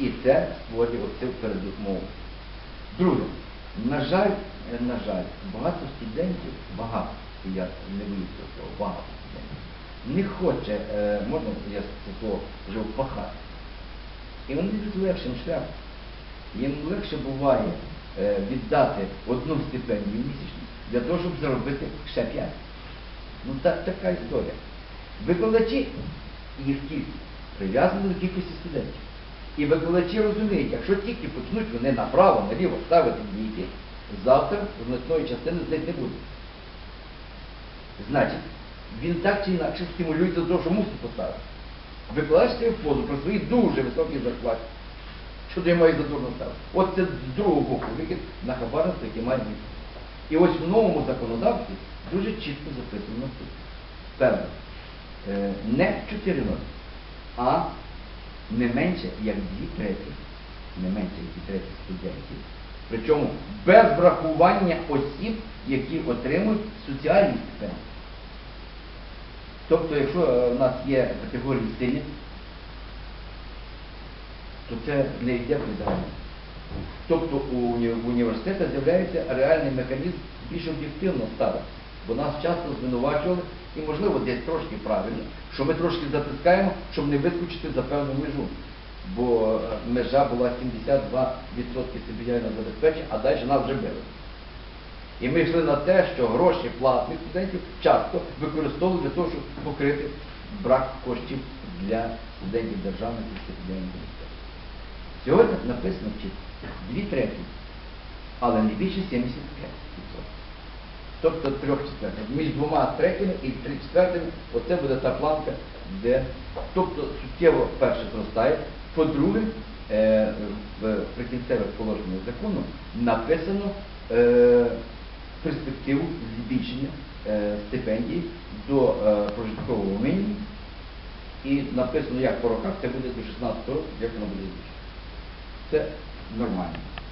І це створює оцю передумову. Друге, на жаль, е, на жаль, багато студентів, багато, я не боюся цього багато студентів, не хоче, е, можна я це слово вже впахати. І вони йдуть легшим шляхом. Їм легше буває е, віддати одну стипендію місячну для того, щоб заробити ще п'ять. Ну так, така історія. Викладачі їх кількість прив'язані до кількості студентів. І викладачі розуміють, якщо тільки почнуть вони направо, наліво ставити двійки, завтра значної частини з них не буде. Значить, він так чи інакше стимулюється до того, що мусить поставити. Викладач в позу про свої дуже високі зарплати. Що ти маєш задурно ставити? От це з другого боку вихід на хабарництво, яке має місце. І ось в новому законодавстві дуже чітко записано тут. Перше, е, не 4 а не менше, як дві треті, не менше, як дві треті студентів. Причому без врахування осіб, які отримують соціальні стипендії. Тобто, якщо е, в нас є категорії синіх, то це не йде при загальному. Тобто у уні- університетах з'являється реальний механізм більш об'єктивно ставитися. Бо нас часто звинувачували, і можливо десь трошки правильно, що ми трошки затискаємо, щоб не вискочити за певну межу. Бо е, межа була 72% субсидіального забезпечення, а далі нас вже били. І ми йшли на те, що гроші платних студентів часто використовували для того, щоб покрити брак коштів для студентів державних і стипендіальних університетів. Сьогодні написано чітко дві треті, але не більше 75%. Тобто трьох четвертих. Між двома третіми і три четвертими оце буде та планка, де тобто суттєво перше зростає. По-друге, е, в прикінцевих положеннях закону написано е, перспективу збільшення е, стипендій до е, прожиткового мінімуму. І написано, як по роках, це буде до 16 років, як воно буде збільшено. Це нормально.